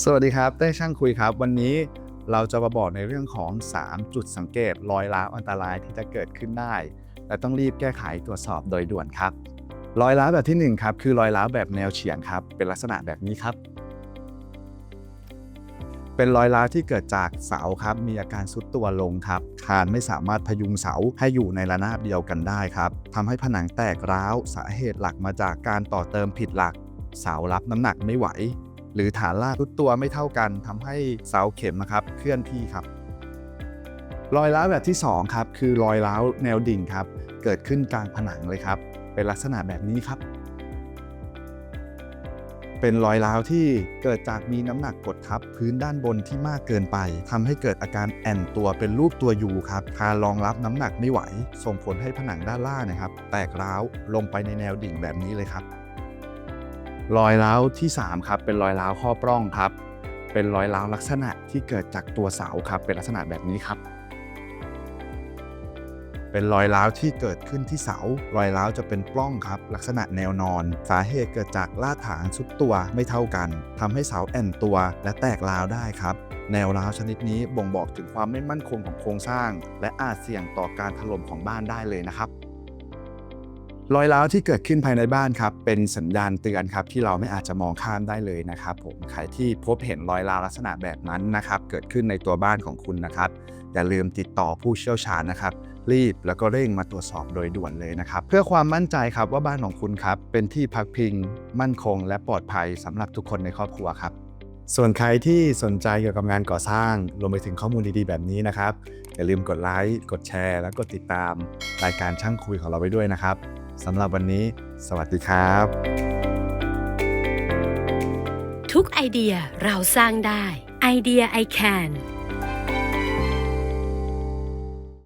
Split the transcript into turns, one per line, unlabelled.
สวัสดีครับเต้ช่างคุยครับ วันนี้เราจะมาบอกในเรื่องของ 3 จุดสังเกตรอยร้าวอันตรายที่จะเกิดขึ้นได้ และต้องรีบแก้ไขตรวจสอบโดยด่วนครับ รอยร้าวแบบที่ 1 ครับคือรอยร้าวแบบแนวเฉียงครับ เป็นลักษณะแบบนี้ครับ เป็นรอยร้าวที่เกิดจากเสาครับ มีอาการซุดตัวลงครับ คานไม่สามารถพยุงเสาให้อยู่ในระนาบเดียวกันได้ครับทำให้ผนังแตกร้าวสาเหตุหลักมาจากการต่อเติมผิดหลัก เสารับน้ำหนักไม่ไหว หรือฐานลาดทุดตัวไม่เท่ากันทำให้เสาเข็มนะครับเคลื่อนที่ครับ รอยร้าวแบบที่2ครับคือรอยร้าวแนวดิ่งครับ เกิดขึ้นกลางผนังเลยครับ เป็นลักษณะแบบนี้ครับ เป็นรอยร้าวที่เกิดจากมีน้ำหนักกดทับพื้นด้านบนที่มากเกินไปทำให้เกิดอาการแอนตัวเป็นรูปตัวยูครับคารองรับน้ำหนักไม่ไหว ส่งผลให้ผนังด้านล่างนะครับ แตกร้าวลงไปในแนวดิ่งแบบนี้เลยครับ รอยร้าวที่ 3 ครับ เป็นรอยร้าวข้อปล้องครับ เป็นรอยร้าวลักษณะที่เกิดจากตัวเสาครับ เป็นลักษณะแบบนี้ครับ เป็นรอยร้าวที่เกิดขึ้นที่เสา รอยร้าวจะเป็นปล้องครับ ลักษณะแนวนอน สาเหตุเกิดจากลาดฐานซุดตัวไม่เท่ากันทำให้เสาแอนตัวและแตกร้าวได้ครับแนวร้าวชนิดนี้บ่งบอกถึงความไม่มั่นคงของโครงสร้าง และอาจเสี่ยงต่อการถล่มของบ้านได้เลยนะครับ รอยร้าวที่เกิดขึ้นภายในบ้านครับเป็นสัญญาณเตือนครับที่เราไม่อาจจะมองข้ามได้เลยนะครับผมใครที่พบเห็นรอยร้าวลักษณะแบบนั้นนะครับเกิดขึ้นในตัวบ้านของคุณนะครับอย่าลืมติดต่อผู้เชี่ยวชาญนะครับ รีบแล้วก็เร่งมาตรวจสอบโดยด่วนเลยนะครับ เพื่อความมั่นใจครับว่าบ้านของคุณครับเป็นที่พักพิง มั่นคง และปลอดภัยสำหรับทุกคนในครอบครัวครับส่วนใครที่สนใจเกี่ยวกับงานก่อสร้าง รวมไปถึงข้อมูลดีๆ แบบนี้นะครับ อย่าลืมกดไลค์กดแชร์ และกดติดตามรายการช่างคุยของเราไว้ด้วยนะครับ สำหรับวันนี้ สวัสดีครับ
ทุกไอเดียเราสร้างได้ไอเดีย I can